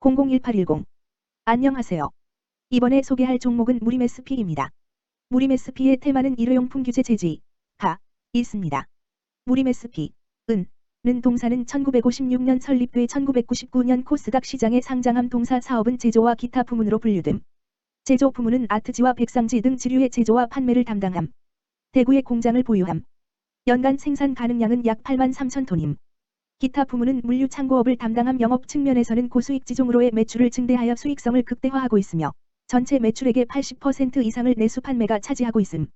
001810 안녕하세요. 이번에 소개할 종목은 무림SP입니다. 무림SP의 테마는 일회용품 규제 제지, 가, 있습니다. 무림SP, 은, 는 동사는 1956년 설립돼 1999년 코스닥 시장에 상장함 동사 사업은 제조와 기타 부문으로 분류됨. 제조 부문은 아트지와 백상지 등 지류의 제조와 판매를 담당함. 대구에 공장을 보유함. 연간 생산 가능량은 약 8만 3천 톤임. 기타 부문은 물류 창고업을 담당함 영업 측면에서는 고수익 지종으로의 매출을 증대하여 수익성을 극대화하고 있으며 전체 매출액의 80% 이상을 내수 판매가 차지하고 있음.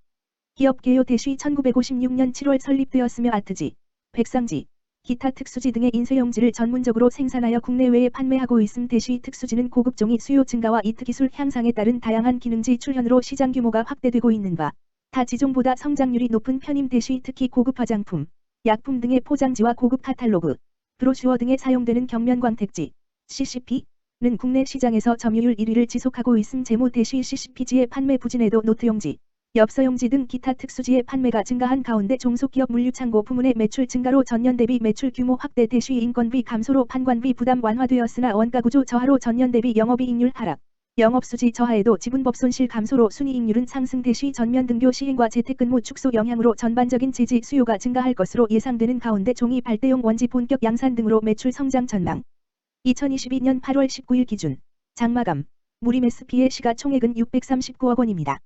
기업 개요 대시 1956년 7월 설립되었으며 아트지, 백상지, 기타 특수지 등의 인쇄용지를 전문적으로 생산하여 국내외에 판매하고 있음 대시 특수지는 고급종이 수요 증가와 이특기술 향상에 따른 다양한 기능지 출현으로 시장 규모가 확대되고 있는 바, 타 지종보다 성장률이 높은 편임 대시 특히 고급 화장품, 약품 등의 포장지와 고급 카탈로그, 브로슈어 등에 사용되는 경면 광택지, CCP는 국내 시장에서 점유율 1위를 지속하고 있음 재무 대시 CCP지의 판매 부진에도 노트용지, 엽서용지 등 기타 특수지의 판매가 증가한 가운데 종속기업 물류창고 부문의 매출 증가로 전년 대비 매출 규모 확대 대시 인건비 감소로 판관비 부담 완화되었으나 원가구조 저하로 전년 대비 영업이익률 하락, 영업수지 저하에도 지분법 손실 감소로 순이익률은 상승 대시 전면 등교 시행과 재택근무 축소 영향으로 전반적인 재지 수요가 증가할 것으로 예상되는 가운데 종이 발대용 원지 본격 양산 등으로 매출 성장 전망. 2022년 8월 19일 기준 장마감 무림 SP의 시가총액은 639억 원입니다.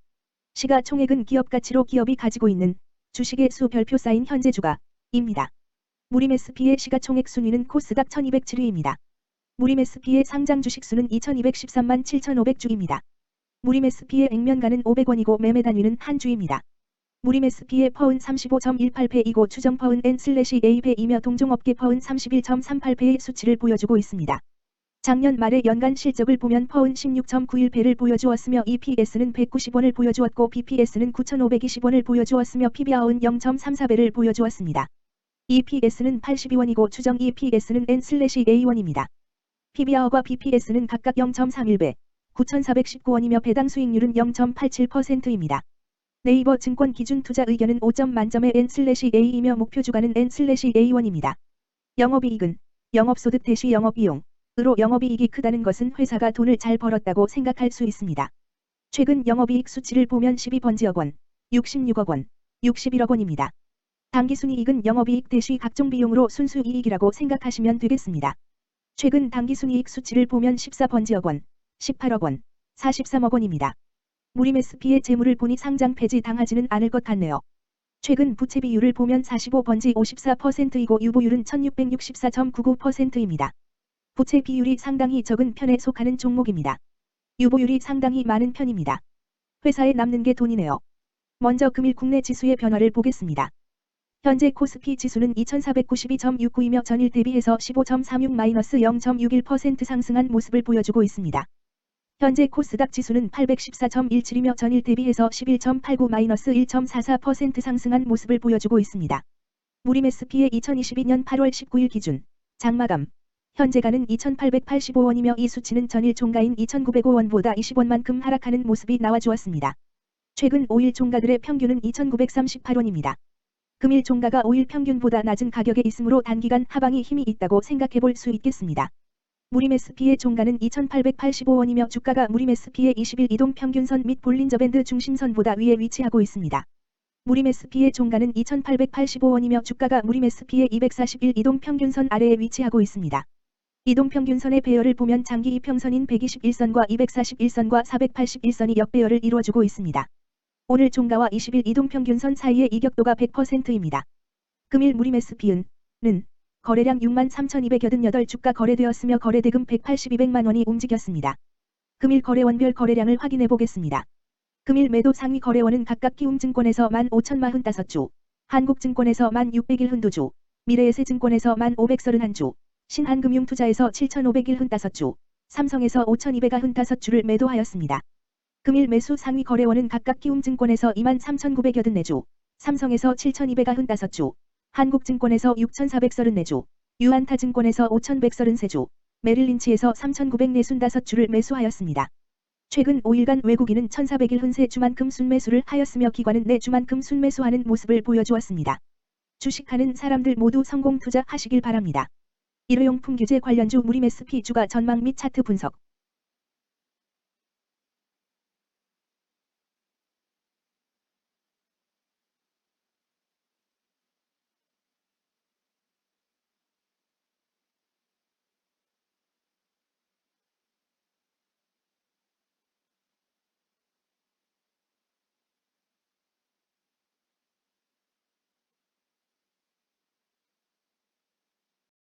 시가총액은 기업 가치로 기업이 가지고 있는 주식의 수 별표 쌓인 현재 주가입니다. 무림 SP의 시가총액 순위는 코스닥 1207위입니다. 무림 SP의 상장 주식수는 2213만 7500주입니다. 무림 SP의 액면가는 500원이고 매매 단위는 한 주입니다. 무림 SP의 퍼은 35.18패이고 추정 퍼은 N/A패이며 동종업계 퍼은 31.38패의 수치를 보여주고 있습니다. 작년 말의 연간 실적을 보면 퍼은 16.91배를 보여주었으며 EPS는 190원을 보여주었고 BPS는 9,520원을 보여주었으며 PBR은 0.34배를 보여주었습니다. EPS는 82원이고 추정 EPS는 N/A1입니다. PBR과 BPS는 각각 0.31배, 9,419원이며 배당 수익률은 0.87%입니다. 네이버 증권 기준 투자 의견은 5점 만점의 N/A이며 목표 주가는 N/A1입니다. 영업이익은 영업소득 대시 영업비용, 으로 영업이익이 크다는 것은 회사가 돈을 잘 벌었다고 생각할 수 있습니다. 최근 영업이익 수치를 보면 12번지억 원, 66억 원, 61억 원입니다. 당기순이익은 영업이익 대시 각종 비용으로 순수이익이라고 생각하시면 되겠습니다. 최근 당기순이익 수치를 보면 14번지억 원, 18억 원, 43억 원입니다. 무림 SP의 재물을 보니 상장 폐지 당하지는 않을 것 같네요. 최근 부채 비율을 보면 45번지 54%이고 유보율은 1664.99%입니다. 부채 비율이 상당히 적은 편에 속하는 종목입니다. 유보율이 상당히 많은 편입니다. 회사에 남는 게 돈이네요. 먼저 금일 국내 지수의 변화를 보겠습니다. 현재 코스피 지수는 2492.69이며 전일 대비해서 15.36-0.61% 상승한 모습을 보여주고 있습니다. 현재 코스닥 지수는 814.17이며 전일 대비해서 11.89-1.44% 상승한 모습을 보여주고 있습니다. 무림 SP의 2022년 8월 19일 기준 장마감 현재가는 2,885원이며 이 수치는 전일 종가인 2,905원보다 20원만큼 하락하는 모습이 나와주었습니다. 최근 5일 종가들의 평균은 2,938원입니다. 금일 종가가 5일 평균보다 낮은 가격에 있으므로 단기간 하방이 힘이 있다고 생각해 볼 수 있겠습니다. 무림 SP의 종가는 2,885원이며 주가가 무림 SP의 20일 이동 평균선 및 볼린저 밴드 중심선보다 위에 위치하고 있습니다. 무림 SP의 종가는 2,885원이며 주가가 무림 SP의 241 이동 평균선 아래에 위치하고 있습니다. 이동 평균선의 배열을 보면 장기 이평선인 121선과 241선과 481선이 역배열을 이루어주고 있습니다. 오늘 종가와 20일 이동평균선 사이의 이격도가 100%입니다. 금일 무림 SP은 는 거래량 63,288 주가 거래되었으며 거래대금 180-200만 원이 움직였습니다. 금일 거래원별 거래량을 확인해 보겠습니다. 금일 매도 상위 거래원은 각각 키움증권에서 15,045주, 한국증권에서 1,601흔두주, 미래에셋증권에서 1,531주, 신한금융투자에서 7,501흔5주, 삼성에서 5,200흔5주를 매도하였습니다. 금일 매수 상위 거래원은 각각 키움증권에서 23,984주, 삼성에서 7,200흔5주, 한국증권에서 6,434주, 유한타증권에서 5,133주, 메릴린치에서 3,945주를 매수하였습니다. 최근 5일간 외국인은 1,401흔세 주만큼 순매수를 하였으며 기관은 내 주만큼 순매수하는 모습을 보여주었습니다. 주식하는 사람들 모두 성공 투자하시길 바랍니다. 일회용품 규제 관련주 무림 SP 주가 전망 및 차트 분석